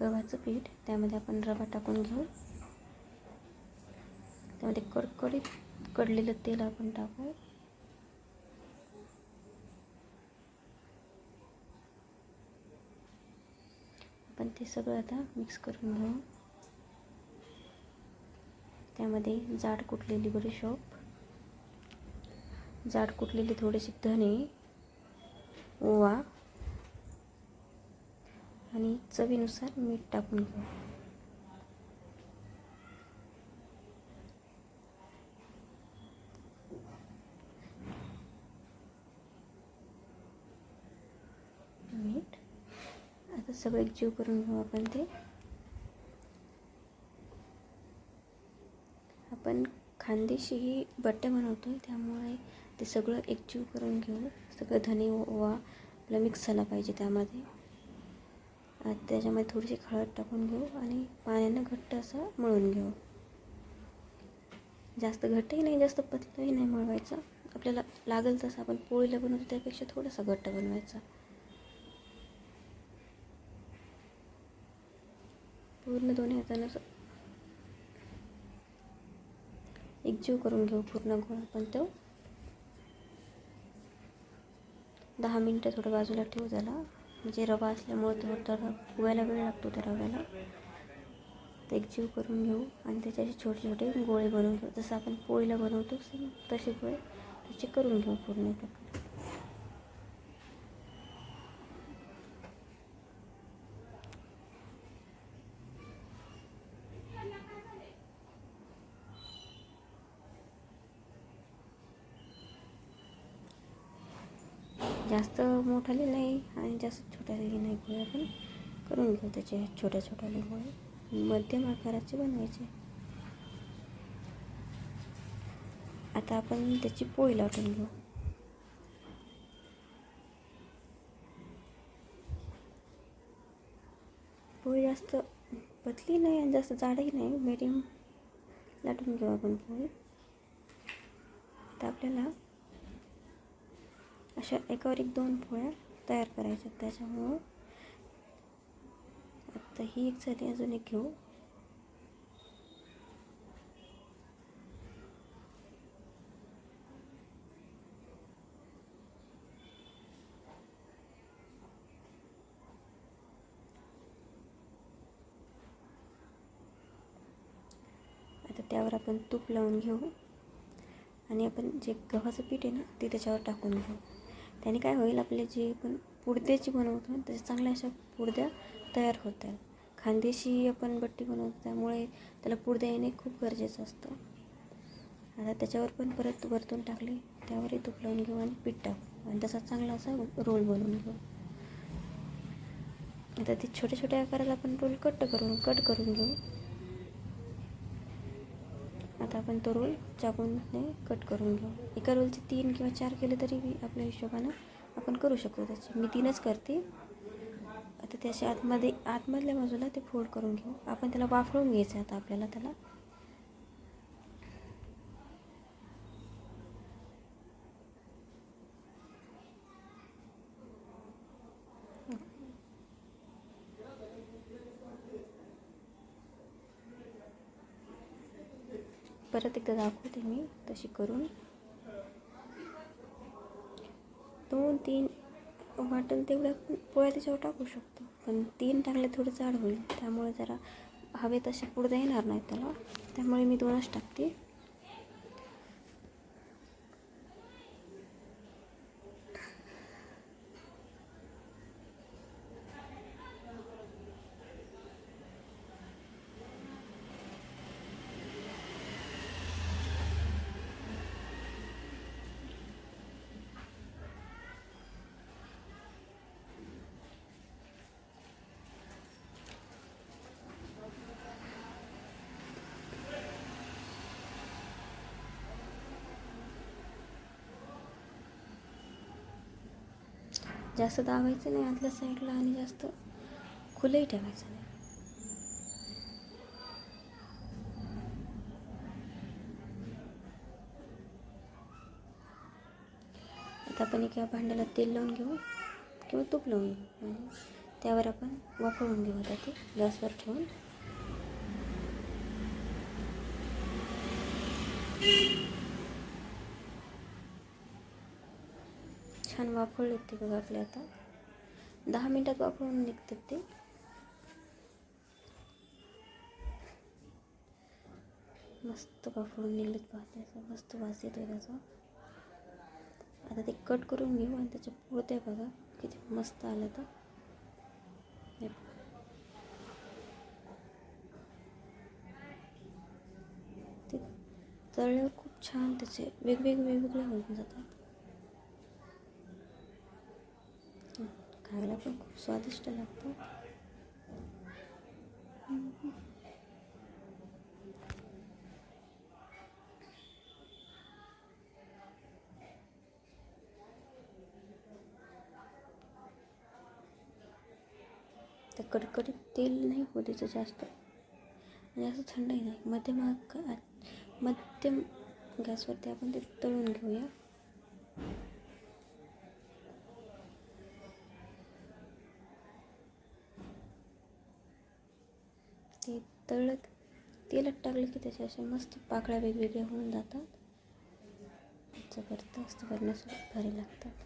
गव्हाचं पीठ त्यामध्ये आपण रवा टाकून घेऊ. त्यामध्ये कडकडीत कडलेलं तेल आपण टाकू. आपण ते सगळं आता मिक्स करून घेऊ. त्यामध्ये जाड कुटलेली बडीशोप जाड कुटलेले थोडेसे धणे ओवा आणि चवीनुसार मीठ टाकून घेऊ. मीठ. आता सगळं एकजीव करून घेऊ आपण ते. आपण खानदेशी ही बट्टे बनवतो आहे त्यामुळे ते सगळं एकजीव करून घेऊ. सगळं धने ओवा आपला मिक्स झाला पाहिजे त्यामध्ये. त्याच्यामध्ये थोडीशी हळद टाकून घेऊ आणि पाण्यानं घट्ट असं मळून घेऊ. जास्त घट्टही नाही जास्त पतलंही नाही मळवायचं. आपल्याला लागेल तसं आपण पोळीला बनवतो त्यापेक्षा थोडासा घट्ट बनवायचा. पूर्ण दोन्ही हातानं एकजीव करून घेऊ पूर्ण गोळा पण तो. दहा मिनटं थोडं बाजूला ठेवू त्याला म्हणजे रवा असल्यामुळे तो थोडा फुगायला वेळ लागतो त्या रव्याला. ते एकजीव करून घेऊ आणि त्याचे असे छोटे छोटे गोळे बनवून घेऊ जसं आपण पोळीला बनवतो सेम तसे गोळे त्याचे करून घेऊ पूर्ण प्रकारे जास्त मोठाले नाही आणि जास्त छोट्याले नाही गोळे आपण. करून घेऊ त्याचे छोट्या छोट्याले गोळे मध्यम आकाराचे बनवायचे. आता आपण त्याची पोळी लाटून घेऊ. पोळी जास्त पतली नाही आणि जास्त जाडही नाही. मीडियम लाटून घेऊ आपण पोळी. आता आपल्याला अशा एकावर एक दोन पोळ्या तयार करायच्या त्याच्यामुळं. आता ही एक झाली अजून एक घेऊ. आता त्यावर आपण तूप लावून घेऊ. आणि आपण जे गव्हाचं पीठ आहे ना ते त्याच्यावर टाकून घेऊ. त्याने काय होईल आपले जे पण पुडद्याची बनवतो त्याच्या चांगल्या अशा पुडद्या तयार होतात. खांदेशी आपण बट्टी बनवतो त्यामुळे त्याला पुडद्या येणे खूप गरजेचं असतं. आता त्याच्यावर पण परत वरतून टाकले त्यावरही तूप लावून घेऊ आणि पीठ टाकू. आणि तसा चांगला असा रोल बनवून घेऊ. आता ते छोट्या छोट्या आकाराला आपण रोल कट करून कट करून घेऊ. आता आपण तो रोल चाकूने कट करून घेऊ. एका रोलचे तीन किंवा चार केले तरी बी आपल्या हिशोबानं आपण करू शकतो त्याचे. मी तीनच करते. आता त्याच्या आतमध्ये आतमधल्या बाजूला ते फोल्ड करून घेऊ. आपण त्याला वाफळून घ्यायचं आता आपल्याला त्याला. परत एकदा दाखवते मी तशी करून. दोन तीन वाटेल तेवढ्या पोळ्या त्याच्यावर टाकू शकतो. पण तीन टाकले थोडं जाड होईल त्यामुळे जरा हवे तसे पुढे येणार नाही त्याला. त्यामुळे मी दोनच टाकते. जास्त दाबायचं नाही आतल्या साईडला आणि जास्त खुलंही ठेवायचं नाही. आता आपण एका भांड्याला तेल लावून घेऊ किंवा तूप लावून घेऊ. आणि त्यावर आपण वापरून घेऊ आता ते. गॅसवर ठेवून. छान वाफळले ते बघा आपले आता. दहा मिनटात वापरून निघतात ते. मस्त वापरून निघलेत पाहते मस्त वास आहे त्याचा. आता ते कट करून घेऊ आणि त्याच्या पुरते बघा किती मस्त आलं तर ते तळल्यावर खूप छान त्याचे वेगवेगळे वेगवेगळे होऊन जातात हं, खायला पण खूप स्वादिष्ट लागतात तर कडकडीत तेल नाही होऊ त्याचं जास्त म्हणजे जास्त थंडही नाही मध्यम मध्यम गॅसवरती आपण ते तळून घेऊया. ते तळलं तेलात टाकलं की त्याच्या अशा मस्त पाकळ्या वेगवेगळ्या होऊन जातात. जबरदस्त करण्यासाठी भारी लागतात.